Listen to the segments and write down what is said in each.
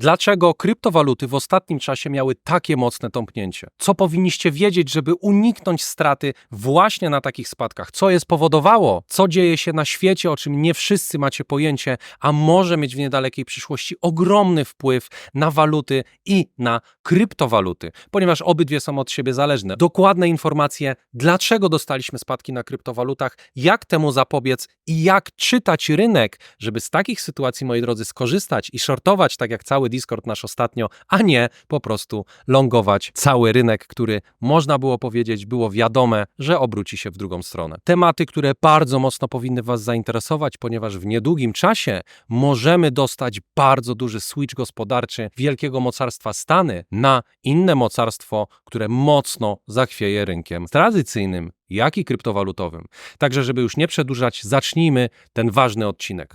Dlaczego kryptowaluty w ostatnim czasie miały takie mocne tąpnięcie? Co powinniście wiedzieć, żeby uniknąć straty właśnie na takich spadkach? Co je spowodowało? Co dzieje się na świecie, o czym nie wszyscy macie pojęcie, a może mieć w niedalekiej przyszłości ogromny wpływ na waluty i na kryptowaluty, ponieważ obydwie są od siebie zależne. Dokładne informacje, dlaczego dostaliśmy spadki na kryptowalutach, jak temu zapobiec i jak czytać rynek, żeby z takich sytuacji, moi drodzy, skorzystać i shortować, tak jak cały Discord nasz ostatnio, a nie po prostu longować cały rynek, który można było powiedzieć, było wiadome, że obróci się w drugą stronę. Tematy, które bardzo mocno powinny Was zainteresować, ponieważ w niedługim czasie możemy dostać bardzo duży switch gospodarczy wielkiego mocarstwa Stany na inne mocarstwo, które mocno zachwieje rynkiem tradycyjnym, jak i kryptowalutowym. Także, żeby już nie przedłużać, zacznijmy ten ważny odcinek.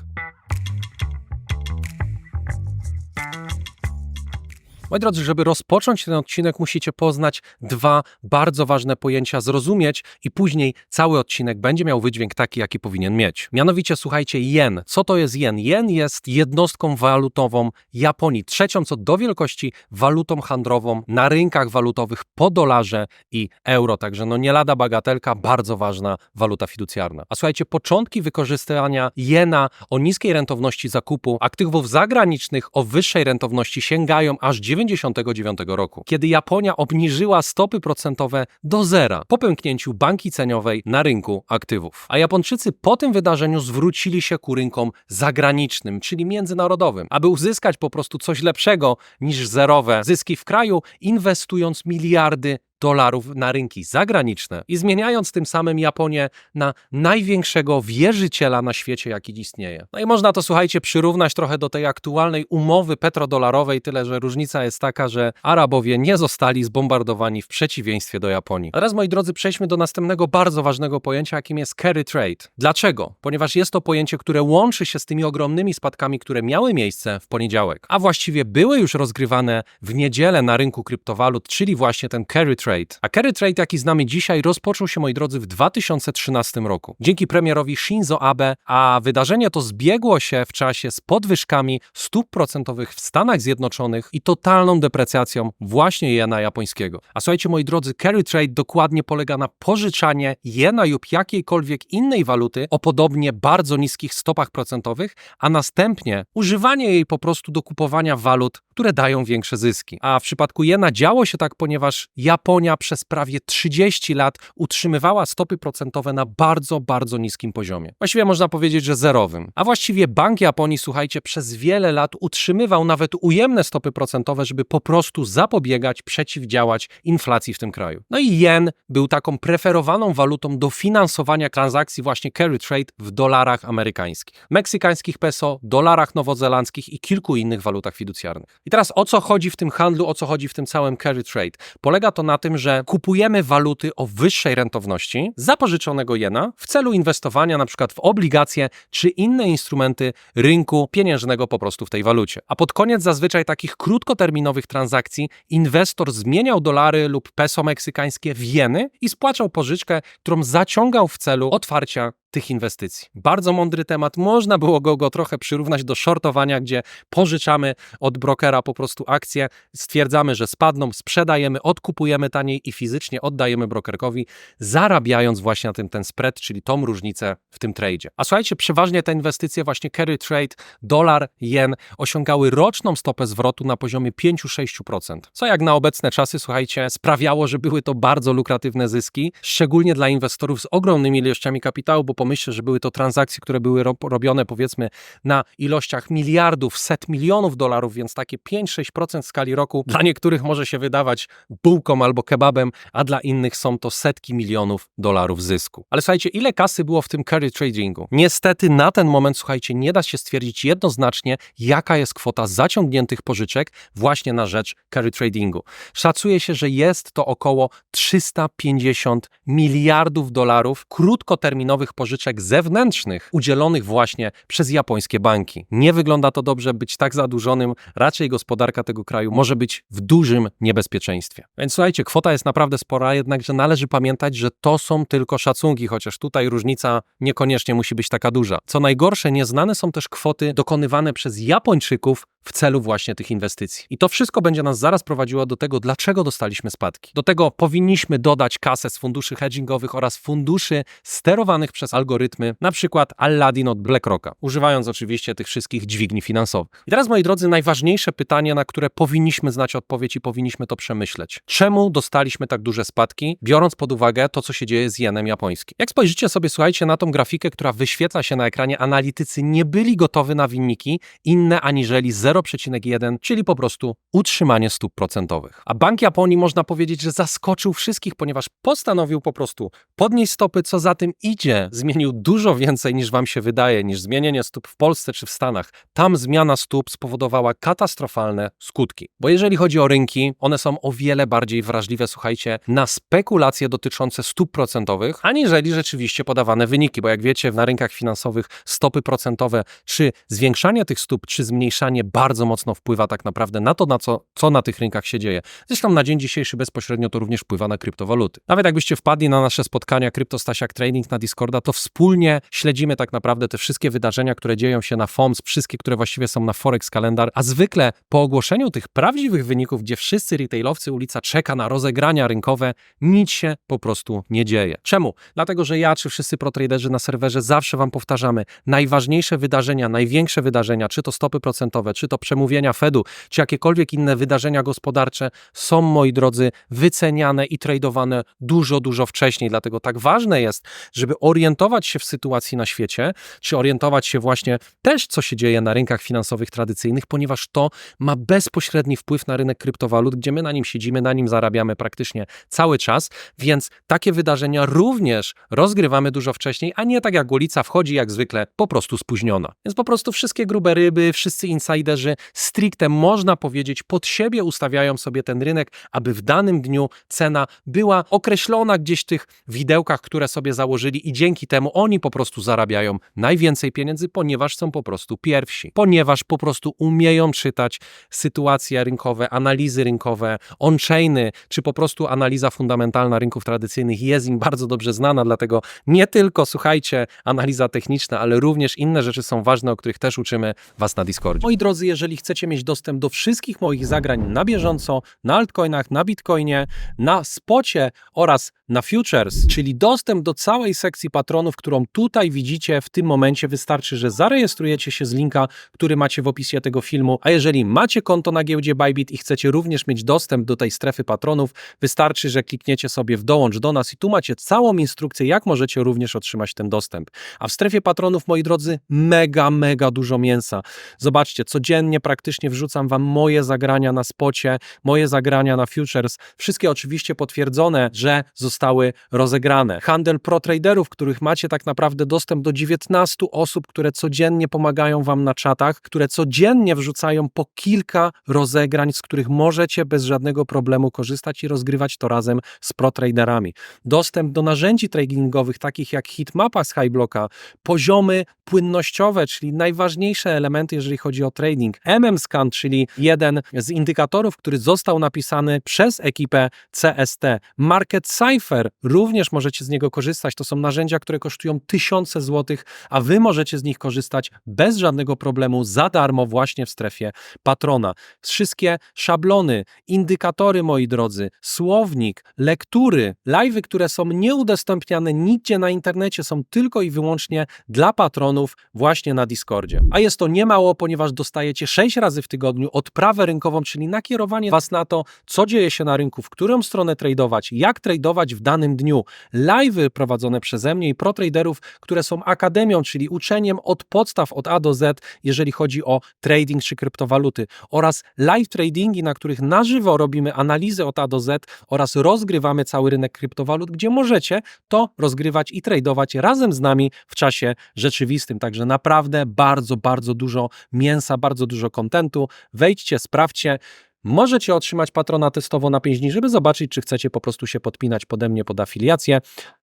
Moi drodzy, żeby rozpocząć ten odcinek, musicie poznać dwa bardzo ważne pojęcia, zrozumieć i później cały odcinek będzie miał wydźwięk taki, jaki powinien mieć. Mianowicie, słuchajcie, jen. Co to jest jen? Jen jest jednostką walutową Japonii, trzecią co do wielkości walutą handlową na rynkach walutowych po dolarze i euro. Także no nie lada bagatelka, bardzo ważna waluta fiducjarna. A słuchajcie, początki wykorzystywania jena o niskiej rentowności zakupu aktywów zagranicznych o wyższej rentowności sięgają aż 1999 roku, kiedy Japonia obniżyła stopy procentowe do zera po pęknięciu banki ceniowej na rynku aktywów. A Japończycy po tym wydarzeniu zwrócili się ku rynkom zagranicznym, czyli międzynarodowym, aby uzyskać po prostu coś lepszego niż zerowe zyski w kraju, inwestując miliardy dolarów na rynki zagraniczne i zmieniając tym samym Japonię na największego wierzyciela na świecie, jaki istnieje. No i można to, słuchajcie, przyrównać trochę do tej aktualnej umowy petrodolarowej, tyle że różnica jest taka, że Arabowie nie zostali zbombardowani w przeciwieństwie do Japonii. Teraz, moi drodzy, przejdźmy do następnego bardzo ważnego pojęcia, jakim jest carry trade. Dlaczego? Ponieważ jest to pojęcie, które łączy się z tymi ogromnymi spadkami, które miały miejsce w poniedziałek, a właściwie były już rozgrywane w niedzielę na rynku kryptowalut, czyli właśnie ten carry trade. A carry trade, jaki znamy dzisiaj, rozpoczął się, moi drodzy, w 2013 roku. Dzięki premierowi Shinzo Abe, a wydarzenie to zbiegło się w czasie z podwyżkami stóp procentowych w Stanach Zjednoczonych i totalną deprecjacją właśnie jena japońskiego. A słuchajcie, moi drodzy, carry trade dokładnie polega na pożyczanie jena lub jakiejkolwiek innej waluty o podobnie bardzo niskich stopach procentowych, a następnie używanie jej po prostu do kupowania walut, które dają większe zyski. A w przypadku jena działo się tak, ponieważ Japonia przez prawie 30 lat utrzymywała stopy procentowe na bardzo, bardzo niskim poziomie. Właściwie można powiedzieć, że zerowym. A właściwie Bank Japonii, słuchajcie, przez wiele lat utrzymywał nawet ujemne stopy procentowe, żeby po prostu zapobiegać, przeciwdziałać inflacji w tym kraju. No i jen był taką preferowaną walutą do finansowania transakcji właśnie carry trade w dolarach amerykańskich, meksykańskich peso, dolarach nowozelandzkich i kilku innych walutach fiducjarnych. I teraz o co chodzi w tym handlu, o co chodzi w tym całym carry trade? Polega to na tym, że kupujemy waluty o wyższej rentowności zapożyczonego jena w celu inwestowania na przykład w obligacje czy inne instrumenty rynku pieniężnego po prostu w tej walucie. A pod koniec zazwyczaj takich krótkoterminowych transakcji inwestor zmieniał dolary lub peso meksykańskie w jeny i spłacał pożyczkę, którą zaciągał w celu otwarcia tych inwestycji. Bardzo mądry temat. Można było go, go trochę przyrównać do shortowania, gdzie pożyczamy od brokera po prostu akcje, stwierdzamy, że spadną, sprzedajemy, odkupujemy taniej i fizycznie oddajemy brokerkowi, zarabiając właśnie na tym ten spread, czyli tą różnicę w tym tradzie. A słuchajcie, przeważnie te inwestycje, właśnie carry trade, dolar, jen, osiągały roczną stopę zwrotu na poziomie 5-6%. Co jak na obecne czasy, słuchajcie, sprawiało, że były to bardzo lukratywne zyski, szczególnie dla inwestorów z ogromnymi ilościami kapitału, bo pomyślcie, że były to transakcje, które były ro robione powiedzmy na ilościach miliardów, set milionów dolarów, więc takie 5-6% w skali roku dla niektórych może się wydawać bułką albo kebabem, a dla innych są to setki milionów dolarów zysku. Ale słuchajcie, ile kasy było w tym carry tradingu? Niestety na ten moment, słuchajcie, nie da się stwierdzić jednoznacznie, jaka jest kwota zaciągniętych pożyczek właśnie na rzecz carry tradingu. Szacuje się, że jest to około 350 miliardów dolarów krótkoterminowych pożyczek zewnętrznych udzielonych właśnie przez japońskie banki. Nie wygląda to dobrze być tak zadłużonym, raczej gospodarka tego kraju może być w dużym niebezpieczeństwie. Więc słuchajcie, kwota jest naprawdę spora, jednakże należy pamiętać, że to są tylko szacunki, chociaż tutaj różnica niekoniecznie musi być taka duża. Co najgorsze, nieznane są też kwoty dokonywane przez Japończyków w celu właśnie tych inwestycji. I to wszystko będzie nas zaraz prowadziło do tego, dlaczego dostaliśmy spadki. Do tego powinniśmy dodać kasę z funduszy hedgingowych oraz funduszy sterowanych przez algorytmy, na przykład Aladdin od BlackRocka, używając oczywiście tych wszystkich dźwigni finansowych. I teraz, moi drodzy, najważniejsze pytanie, na które powinniśmy znać odpowiedź i powinniśmy to przemyśleć. Czemu dostaliśmy tak duże spadki, biorąc pod uwagę to, co się dzieje z jenem japońskim? Jak spojrzycie sobie, słuchajcie, na tą grafikę, która wyświetla się na ekranie, analitycy nie byli gotowi na wyniki inne aniżeli 0,1, czyli po prostu utrzymanie stóp procentowych. A Bank Japonii można powiedzieć, że zaskoczył wszystkich, ponieważ postanowił po prostu podnieść stopy, co za tym idzie. Zmienił dużo więcej niż wam się wydaje, niż zmienienie stóp w Polsce czy w Stanach. Tam zmiana stóp spowodowała katastrofalne skutki. Bo jeżeli chodzi o rynki, one są o wiele bardziej wrażliwe, słuchajcie, na spekulacje dotyczące stóp procentowych, aniżeli rzeczywiście podawane wyniki. Bo jak wiecie, na rynkach finansowych stopy procentowe, czy zwiększanie tych stóp, czy zmniejszanie bardzo mocno wpływa tak naprawdę na to, na co, co na tych rynkach się dzieje. Zresztą na dzień dzisiejszy bezpośrednio to również wpływa na kryptowaluty. Nawet jakbyście wpadli na nasze spotkania Kryptostasiak Trading na Discorda, to wspólnie śledzimy tak naprawdę te wszystkie wydarzenia, które dzieją się na FOMS, wszystkie, które właściwie są na Forex Kalendar, a zwykle po ogłoszeniu tych prawdziwych wyników, gdzie wszyscy retailowcy ulica czeka na rozegrania rynkowe, nic się po prostu nie dzieje. Czemu? Dlatego, że ja czy wszyscy protraderzy na serwerze zawsze wam powtarzamy, najważniejsze wydarzenia, największe wydarzenia, czy to stopy procentowe, czy to przemówienia Fedu, czy jakiekolwiek inne wydarzenia gospodarcze są, moi drodzy, wyceniane i tradowane dużo, dużo wcześniej. Dlatego tak ważne jest, żeby orientować się w sytuacji na świecie, czy orientować się właśnie też, co się dzieje na rynkach finansowych tradycyjnych, ponieważ to ma bezpośredni wpływ na rynek kryptowalut, gdzie my na nim siedzimy, na nim zarabiamy praktycznie cały czas, więc takie wydarzenia również rozgrywamy dużo wcześniej, a nie tak jak ulica wchodzi jak zwykle po prostu spóźniona. Więc po prostu wszystkie grube ryby, wszyscy insiderzy stricte można powiedzieć pod siebie ustawiają sobie ten rynek, aby w danym dniu cena była określona gdzieś w tych widełkach, które sobie założyli i dzięki temu oni po prostu zarabiają najwięcej pieniędzy, ponieważ są po prostu pierwsi, ponieważ po prostu umieją czytać sytuacje rynkowe, analizy rynkowe, on-chainy, czy po prostu analiza fundamentalna rynków tradycyjnych jest im bardzo dobrze znana, dlatego nie tylko, słuchajcie, analiza techniczna, ale również inne rzeczy są ważne, o których też uczymy Was na Discordzie. Moi drodzy, jeżeli chcecie mieć dostęp do wszystkich moich zagrań na bieżąco, na altcoinach, na bitcoinie, na spocie oraz na futures, czyli dostęp do całej sekcji patronów, którą tutaj widzicie w tym momencie, wystarczy, że zarejestrujecie się z linka, który macie w opisie tego filmu, a jeżeli macie konto na giełdzie Bybit i chcecie również mieć dostęp do tej strefy patronów, wystarczy, że klikniecie sobie w dołącz do nas i tu macie całą instrukcję, jak możecie również otrzymać ten dostęp. A w strefie patronów, moi drodzy, mega, mega dużo mięsa. Zobaczcie, codziennie praktycznie wrzucam wam moje zagrania na spocie, moje zagrania na futures, wszystkie oczywiście potwierdzone, że zostały rozegrane. Handel pro traderów, których macie tak naprawdę dostęp do 19 osób, które codziennie pomagają wam na czatach, które codziennie wrzucają po kilka rozegrań, z których możecie bez żadnego problemu korzystać i rozgrywać to razem z pro traderami. Dostęp do narzędzi tradingowych, takich jak hitmapa z Highblocka, poziomy płynnościowe, czyli najważniejsze elementy, jeżeli chodzi o trading. MM-Scan, czyli jeden z indykatorów, który został napisany przez ekipę CST. Market Cypher, również możecie z niego korzystać. To są narzędzia, które kosztują tysiące złotych, a wy możecie z nich korzystać bez żadnego problemu za darmo właśnie w strefie patrona. Wszystkie szablony, indykatory, moi drodzy, słownik, lektury, live'y, które są nieudostępniane nigdzie na internecie, są tylko i wyłącznie dla patronów właśnie na Discordzie. A jest to niemało, ponieważ dostajecie 6 razy w tygodniu odprawę rynkową, czyli nakierowanie Was na to, co dzieje się na rynku, w którą stronę tradować, jak tradować w danym dniu. Live'y prowadzone przeze mnie i protraderów, które są akademią, czyli uczeniem od podstaw od A do Z, jeżeli chodzi o trading czy kryptowaluty oraz live tradingi, na których na żywo robimy analizy od A do Z oraz rozgrywamy cały rynek kryptowalut, gdzie możecie to rozgrywać i tradować razem z nami w czasie rzeczywistym. Także naprawdę bardzo, bardzo dużo mięsa, bardzo dużo kontentu. Wejdźcie, sprawdźcie. Możecie otrzymać patrona testowo na 5 dni, żeby zobaczyć, czy chcecie po prostu się podpinać pode mnie pod afiliację.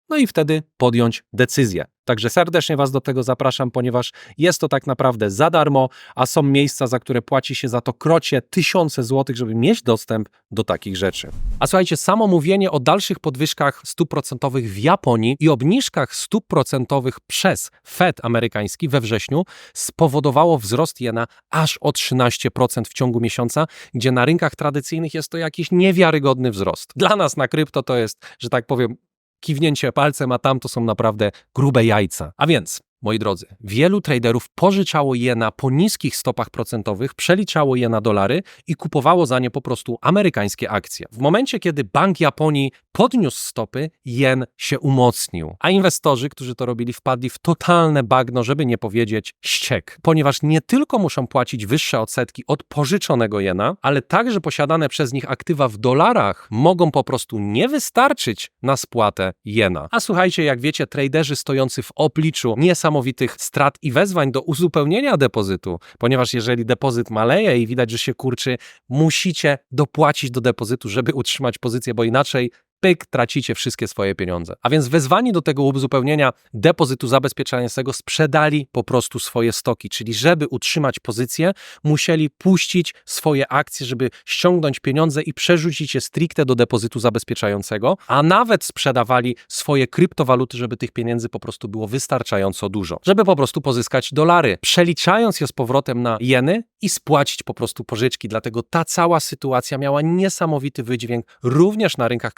No i wtedy podjąć decyzję. Także serdecznie Was do tego zapraszam, ponieważ jest to tak naprawdę za darmo, a są miejsca, za które płaci się za to krocie tysiące złotych, żeby mieć dostęp do takich rzeczy. A słuchajcie, samo mówienie o dalszych podwyżkach stóp procentowych w Japonii i obniżkach stóp procentowych przez Fed amerykański we wrześniu spowodowało wzrost jena aż o 13% w ciągu miesiąca, gdzie na rynkach tradycyjnych jest to jakiś niewiarygodny wzrost. Dla nas na krypto to jest, że tak powiem, kiwnięcie palcem, a tam to są naprawdę grube jajca. A więc, moi drodzy, wielu traderów pożyczało je na po niskich stopach procentowych, przeliczało je na dolary i kupowało za nie po prostu amerykańskie akcje. W momencie, kiedy Bank Japonii podniósł stopy, jen się umocnił, a inwestorzy, którzy to robili, wpadli w totalne bagno, żeby nie powiedzieć ściek, ponieważ nie tylko muszą płacić wyższe odsetki od pożyczonego jena, ale także posiadane przez nich aktywa w dolarach mogą po prostu nie wystarczyć na spłatę jena. A słuchajcie, jak wiecie, traderzy stojący w obliczu niesamowitych strat i wezwań do uzupełnienia depozytu, ponieważ jeżeli depozyt maleje i widać, że się kurczy, musicie dopłacić do depozytu, żeby utrzymać pozycję, bo inaczej pyk, tracicie wszystkie swoje pieniądze. A więc wezwani do tego uzupełnienia depozytu zabezpieczającego sprzedali po prostu swoje stoki, czyli żeby utrzymać pozycję, musieli puścić swoje akcje, żeby ściągnąć pieniądze i przerzucić je stricte do depozytu zabezpieczającego, a nawet sprzedawali swoje kryptowaluty, żeby tych pieniędzy po prostu było wystarczająco dużo, żeby po prostu pozyskać dolary, przeliczając je z powrotem na jeny i spłacić po prostu pożyczki. Dlatego ta cała sytuacja miała niesamowity wydźwięk również na rynkach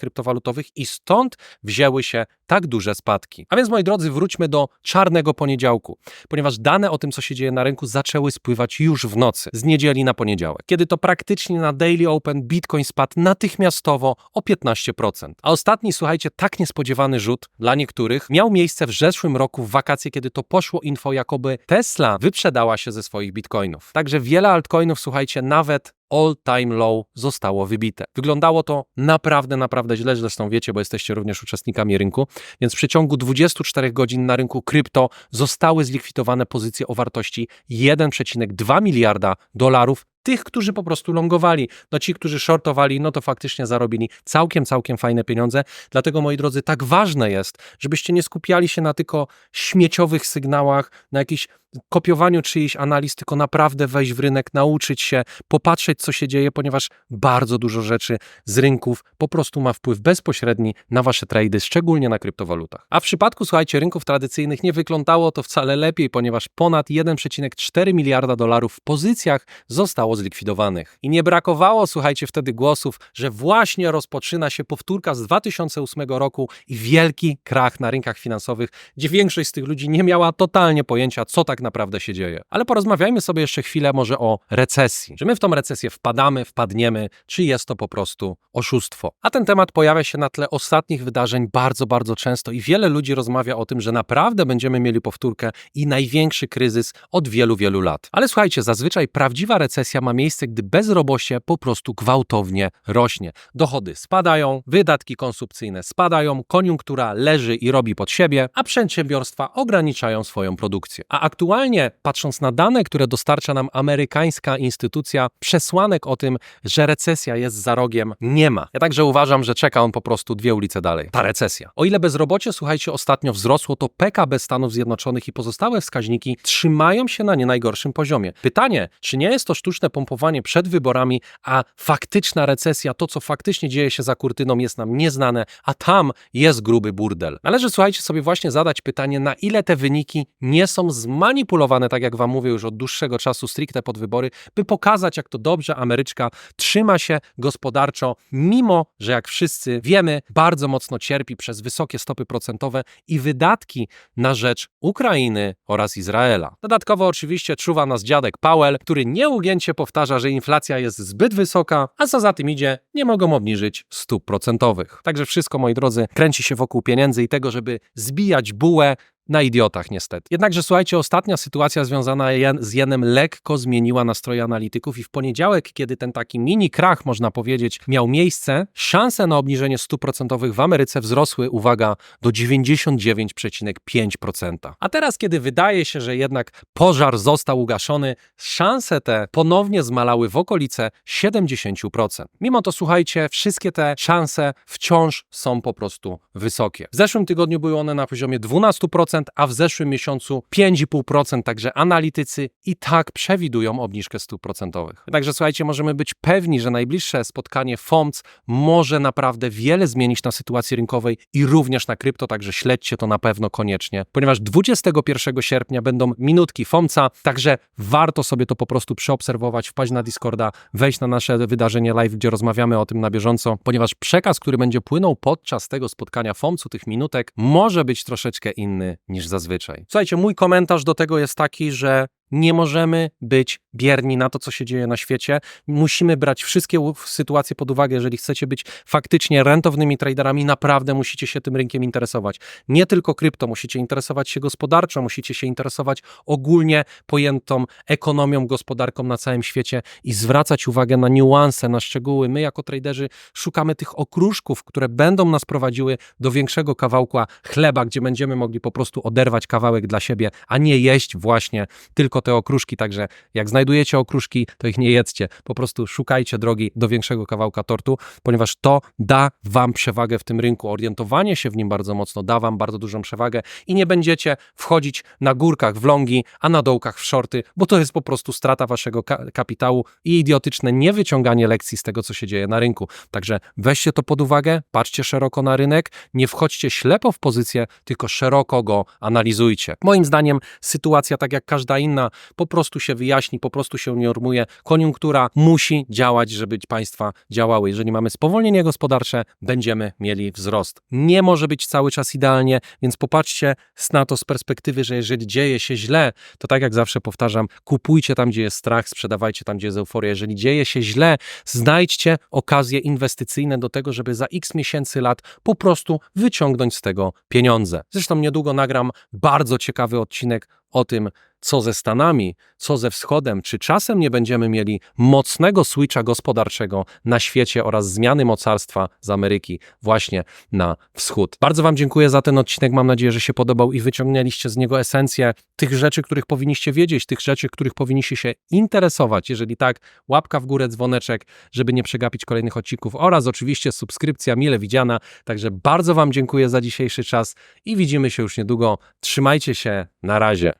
i stąd wzięły się tak duże spadki. A więc moi drodzy, wróćmy do czarnego poniedziałku, ponieważ dane o tym, co się dzieje na rynku, zaczęły spływać już w nocy, z niedzieli na poniedziałek, kiedy to praktycznie na Daily Open Bitcoin spadł natychmiastowo o 15%. A ostatni, słuchajcie, tak niespodziewany rzut dla niektórych miał miejsce w zeszłym roku w wakacje, kiedy to poszło info, jakoby Tesla wyprzedała się ze swoich bitcoinów. Także wiele altcoinów, słuchajcie, nawet all-time low zostało wybite. Wyglądało to naprawdę, naprawdę źle, zresztą wiecie, bo jesteście również uczestnikami rynku, więc w przeciągu 24 godzin na rynku krypto zostały zlikwidowane pozycje o wartości 1,2 miliarda dolarów tych, którzy po prostu longowali. No ci, którzy shortowali, no to faktycznie zarobili całkiem, całkiem fajne pieniądze. Dlatego, moi drodzy, tak ważne jest, żebyście nie skupiali się na tylko śmieciowych sygnałach, na jakichś kopiowaniu czyjejś analiz, tylko naprawdę wejść w rynek, nauczyć się, popatrzeć, co się dzieje, ponieważ bardzo dużo rzeczy z rynków po prostu ma wpływ bezpośredni na wasze trady, szczególnie na kryptowalutach. A w przypadku, słuchajcie, rynków tradycyjnych nie wyglądało to wcale lepiej, ponieważ ponad 1,4 miliarda dolarów w pozycjach zostało zlikwidowanych. I nie brakowało, słuchajcie, wtedy głosów, że właśnie rozpoczyna się powtórka z 2008 roku i wielki krach na rynkach finansowych, gdzie większość z tych ludzi nie miała totalnie pojęcia, co tak naprawdę się dzieje. Ale porozmawiajmy sobie jeszcze chwilę może o recesji. Czy my w tą recesję wpadamy, wpadniemy, czy jest to po prostu oszustwo? A ten temat pojawia się na tle ostatnich wydarzeń bardzo, bardzo często i wiele ludzi rozmawia o tym, że naprawdę będziemy mieli powtórkę i największy kryzys od wielu, wielu lat. Ale słuchajcie, zazwyczaj prawdziwa recesja ma miejsce, gdy bezrobocie po prostu gwałtownie rośnie. Dochody spadają, wydatki konsumpcyjne spadają, koniunktura leży i robi pod siebie, a przedsiębiorstwa ograniczają swoją produkcję. A aktualnie, patrząc na dane, które dostarcza nam amerykańska instytucja, przesłanek o tym, że recesja jest za rogiem, nie ma. Ja także uważam, że czeka on po prostu dwie ulice dalej. Ta recesja. O ile bezrobocie, słuchajcie, ostatnio wzrosło, to PKB Stanów Zjednoczonych i pozostałe wskaźniki trzymają się na nie najgorszym poziomie. Pytanie, czy nie jest to sztuczne pompowanie przed wyborami, a faktyczna recesja, to co faktycznie dzieje się za kurtyną jest nam nieznane, a tam jest gruby burdel. Należy, słuchajcie, sobie właśnie zadać pytanie, na ile te wyniki nie są zmanipulowane, tak jak wam mówię już od dłuższego czasu, stricte pod wybory, by pokazać, jak to dobrze Ameryczka trzyma się gospodarczo, mimo że jak wszyscy wiemy, bardzo mocno cierpi przez wysokie stopy procentowe i wydatki na rzecz Ukrainy oraz Izraela. Dodatkowo oczywiście czuwa nas dziadek Powell, który nieugięcie powtarza, że inflacja jest zbyt wysoka, a co za tym idzie, nie mogą obniżyć stóp procentowych. Także wszystko, moi drodzy, kręci się wokół pieniędzy i tego, żeby zbijać bułę na idiotach niestety. Jednakże słuchajcie, ostatnia sytuacja związana z jenem lekko zmieniła nastroje analityków i w poniedziałek, kiedy ten taki mini krach, można powiedzieć, miał miejsce, szanse na obniżenie stóp procentowych w Ameryce wzrosły, uwaga, do 99,5%. A teraz, kiedy wydaje się, że jednak pożar został ugaszony, szanse te ponownie zmalały w okolice 70%. Mimo to, słuchajcie, wszystkie te szanse wciąż są po prostu wysokie. W zeszłym tygodniu były one na poziomie 12%, a w zeszłym miesiącu 5,5%, także analitycy i tak przewidują obniżkę stóp procentowych. Także słuchajcie, możemy być pewni, że najbliższe spotkanie FOMC może naprawdę wiele zmienić na sytuacji rynkowej i również na krypto, także śledźcie to na pewno koniecznie, ponieważ 21 sierpnia będą minutki FOMCA, także warto sobie to po prostu przeobserwować, wpaść na Discorda, wejść na nasze wydarzenie live, gdzie rozmawiamy o tym na bieżąco, ponieważ przekaz, który będzie płynął podczas tego spotkania FOMC-u, tych minutek, może być troszeczkę inny niż zazwyczaj. Słuchajcie, mój komentarz do tego jest taki, że nie możemy być bierni na to, co się dzieje na świecie. Musimy brać wszystkie sytuacje pod uwagę. Jeżeli chcecie być faktycznie rentownymi traderami, naprawdę musicie się tym rynkiem interesować. Nie tylko krypto, musicie interesować się gospodarczo, musicie się interesować ogólnie pojętą ekonomią, gospodarką na całym świecie i zwracać uwagę na niuanse, na szczegóły. My, jako traderzy, szukamy tych okruszków, które będą nas prowadziły do większego kawałka chleba, gdzie będziemy mogli po prostu oderwać kawałek dla siebie, a nie jeść właśnie tylko te okruszki. Także jak znajdujecie okruszki, to ich nie jedzcie. Po prostu szukajcie drogi do większego kawałka tortu, ponieważ to da wam przewagę w tym rynku. Orientowanie się w nim bardzo mocno da wam bardzo dużą przewagę i nie będziecie wchodzić na górkach w longi, a na dołkach w shorty, bo to jest po prostu strata waszego ka- kapitału i idiotyczne niewyciąganie lekcji z tego, co się dzieje na rynku. Także weźcie to pod uwagę, patrzcie szeroko na rynek, nie wchodźcie ślepo w pozycję, tylko szeroko go analizujcie. Moim zdaniem sytuacja, tak jak każda inna, po prostu się wyjaśni, po prostu się normuje. Koniunktura musi działać, żeby państwa działały. Jeżeli mamy spowolnienie gospodarcze, będziemy mieli wzrost. Nie może być cały czas idealnie, więc popatrzcie na to z perspektywy, że jeżeli dzieje się źle, to tak jak zawsze powtarzam, kupujcie tam, gdzie jest strach, sprzedawajcie tam, gdzie jest euforia. Jeżeli dzieje się źle, znajdźcie okazje inwestycyjne do tego, żeby za x miesięcy, lat po prostu wyciągnąć z tego pieniądze. Zresztą niedługo nagram bardzo ciekawy odcinek o tym, co ze Stanami, co ze Wschodem, czy czasem nie będziemy mieli mocnego switcha gospodarczego na świecie oraz zmiany mocarstwa z Ameryki właśnie na wschód. Bardzo Wam dziękuję za ten odcinek. Mam nadzieję, że się podobał i wyciągnęliście z niego esencję tych rzeczy, których powinniście wiedzieć, tych rzeczy, których powinniście się interesować. Jeżeli tak, łapka w górę, dzwoneczek, żeby nie przegapić kolejnych odcinków oraz oczywiście subskrypcja mile widziana. Także bardzo Wam dziękuję za dzisiejszy czas i widzimy się już niedługo. Trzymajcie się, na razie.